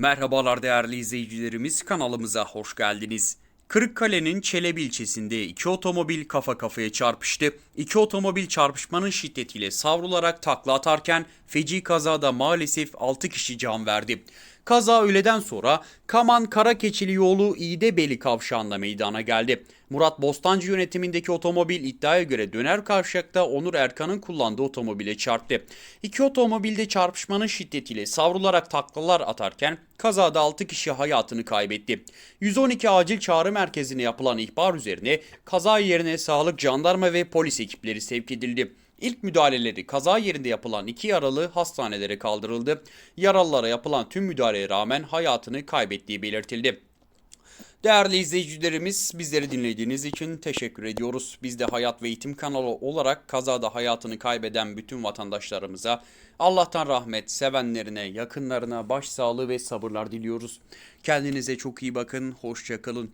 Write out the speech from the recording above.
Merhabalar değerli izleyicilerimiz kanalımıza hoş geldiniz. Kırıkkale'nin Çelebi ilçesinde iki otomobil kafa kafaya çarpıştı. İki otomobil çarpışmanın şiddetiyle savrularak takla atarken feci kazada maalesef 6 kişi can verdi. Kaza öğleden sonra Kaman Karakeçili yolu İğdebeli kavşağında meydana geldi. Murat Bostancı yönetimindeki otomobil iddiaya göre döner kavşakta Onur Erkan'ın kullandığı otomobile çarptı. İki otomobilde çarpışmanın şiddetiyle savrularak taklalar atarken kazada 6 kişi hayatını kaybetti. 112 acil çağrı merkezine yapılan ihbar üzerine kaza yerine sağlık, jandarma ve polis ekipleri sevk edildi. İlk müdahaleleri kaza yerinde yapılan iki yaralı hastanelere kaldırıldı. Yaralılara yapılan tüm müdahaleye rağmen hayatını kaybettiği belirtildi. Değerli izleyicilerimiz bizleri dinlediğiniz için teşekkür ediyoruz. Biz de Hayat ve Eğitim kanalı olarak kazada hayatını kaybeden bütün vatandaşlarımıza Allah'tan rahmet, sevenlerine, yakınlarına başsağlığı ve sabırlar diliyoruz. Kendinize çok iyi bakın, hoşça kalın.